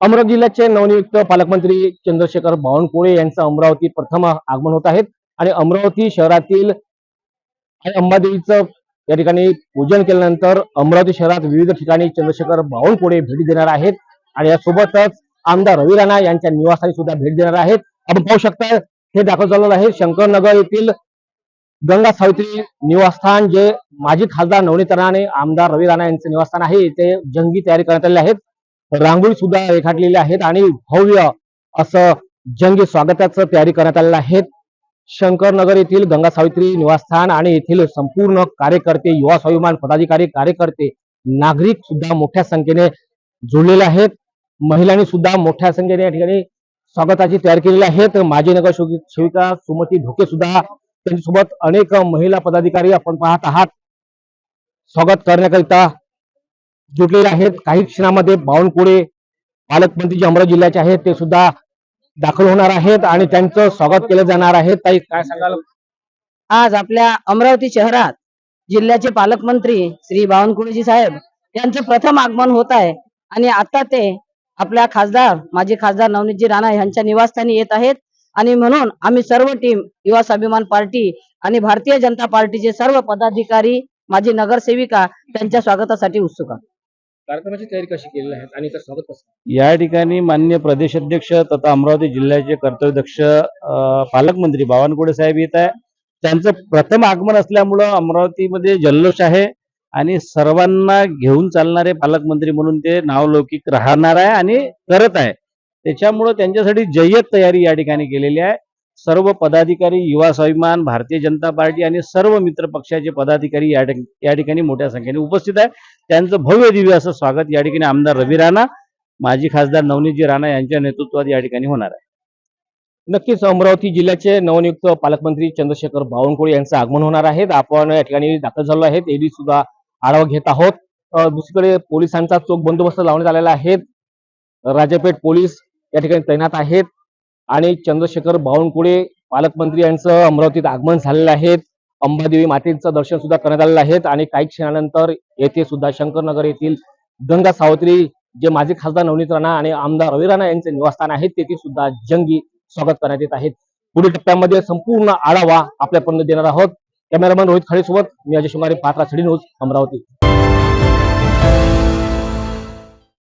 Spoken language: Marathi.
अमरावती जिल्ह्याचे नवनियुक्त पालकमंत्री चंद्रशेखर बावनकुळे यांचं अमरावती प्रथम आगमन होत आहेत आणि अमरावती शहरातील अंबादेवीचं या ठिकाणी पूजन केल्यानंतर अमरावती शहरात विविध ठिकाणी चंद्रशेखर बावनकुळे भेट देणार आहेत. आणि यासोबतच आमदार रवी राणा यांच्या निवासाने सुद्धा भेट देणार आहेत. आपण पाहू शकता हे दाखल झालेलं आहे. शंकरनगर येथील गंगा सावित्री निवासस्थान जे माजी खासदार नवनीत राणे आमदार रवी राणा यांचं निवासस्थान आहे. इथे जंगी तयारी करण्यात आली आहेत रांगोळी सुद्धा रेखाटलेल्या आहेत आणि भव्य असं जंगी स्वागताचं तयारी करण्यात आलेलं आहे. शंकरनगर येथील गंगा सावित्री निवासस्थान आणि येथील संपूर्ण कार्यकर्ते युवा स्वाभिमान पदाधिकारी कार्यकर्ते नागरिक सुद्धा मोठ्या संख्येने जुळलेले आहेत. महिलांनी सुद्धा मोठ्या संख्येने या ठिकाणी स्वागताची तयारी केलेली आहेत माजी नगर सेविका सुमती ढोके सुद्धा त्यांच्यासोबत अनेक महिला पदाधिकारी आपण पाहत आहात. स्वागत करण्याकरिता जुटलेले आहेत. काही क्षणामध्ये बावनकुळे पालकमंत्री जे अमरावती जिल्ह्याचे आहेत ते सुद्धा दाखल होणार आहेत आणि त्यांचं स्वागत केलं जाणार आहे. ताई काय सांगाल? आज आपल्या अमरावती शहरात जिल्ह्याचे पालकमंत्री श्री बावनकुळेजी साहेब यांचं प्रथम आगमन होत आहे आणि आता ते आपल्या खासदार माजी खासदार नवनीतजी राणा यांच्या निवासस्थानी येत आहेत. आणि म्हणून आम्ही सर्व टीम युवा स्वाभिमान पार्टी आणि भारतीय जनता पार्टीचे सर्व पदाधिकारी माजी नगरसेविका त्यांच्या स्वागतासाठी उत्सुक आहोत. कार्यक्रमाची तयारी कशी केलेली आहे आणि त्याचं स्वागत कसं या ठिकाणी मान्य प्रदेशाध्यक्ष तथा अमरावती जिल्ह्याचे कर्तव्यदक्ष अं पालकमंत्री बावनकुळे साहेब येत आहे. त्यांचं प्रथम आगमन असल्यामुळं अमरावतीमध्ये जल्लोष आहे आणि सर्वांना घेऊन चालणारे पालकमंत्री म्हणून ते नावलौकिक राहणार आहे आणि करत आहे. त्याच्यामुळं त्यांच्यासाठी जय्यत तयारी या ठिकाणी केलेली आहे. सर्व पदाधिकारी युवा स्वाभिमान भारतीय जनता पार्टी आणि सर्व मित्र पक्षाचे पदाधिकारी या ठिकाणी मोठ्या संख्येने उपस्थित आहे त्यांचं भव्य दिव्य असं स्वागत या ठिकाणी आमदार रवी राणा माजी खासदार नवनीतजी राणा यांच्या नेतृत्वात या ठिकाणी होणार आहे. नक्कीच अमरावती जिल्ह्याचे नवनियुक्त पालकमंत्री चंद्रशेखर बावनकुळे यांचं आगमन होणार आहे. आपण या ठिकाणी दाखल झालो आहेत. एडी सुद्धा आढावा घेत आहोत. दुसरीकडे पोलिसांचा चोख बंदोबस्त लावण्यात आलेला आहे. राजापेठ पोलीस या ठिकाणी तैनात आहेत. आणि चंद्रशेखर बावनकुळे पालकमंत्री यांचं अमरावतीत आगमन झालेलं आहे. अंबादेवी मातेचं दर्शन सुद्धा करण्यात आलेलं आहे आणि काही क्षणानंतर येथे सुद्धा शंकरनगर येथील गंगा सावत्री जे माजी खासदार नवनीत राणा आणि आमदार रवी राणा यांचे निवासस्थान आहेत तेथे सुद्धा जंगी स्वागत करण्यात येत आहेत पुढील टप्प्यामध्ये संपूर्ण आढावा आपल्यापर्यंत देणार आहोत. कॅमेरामॅन रोहित खळेसोबत मी अजय शिंगारे पात्रा छडी न्यूज अमरावती.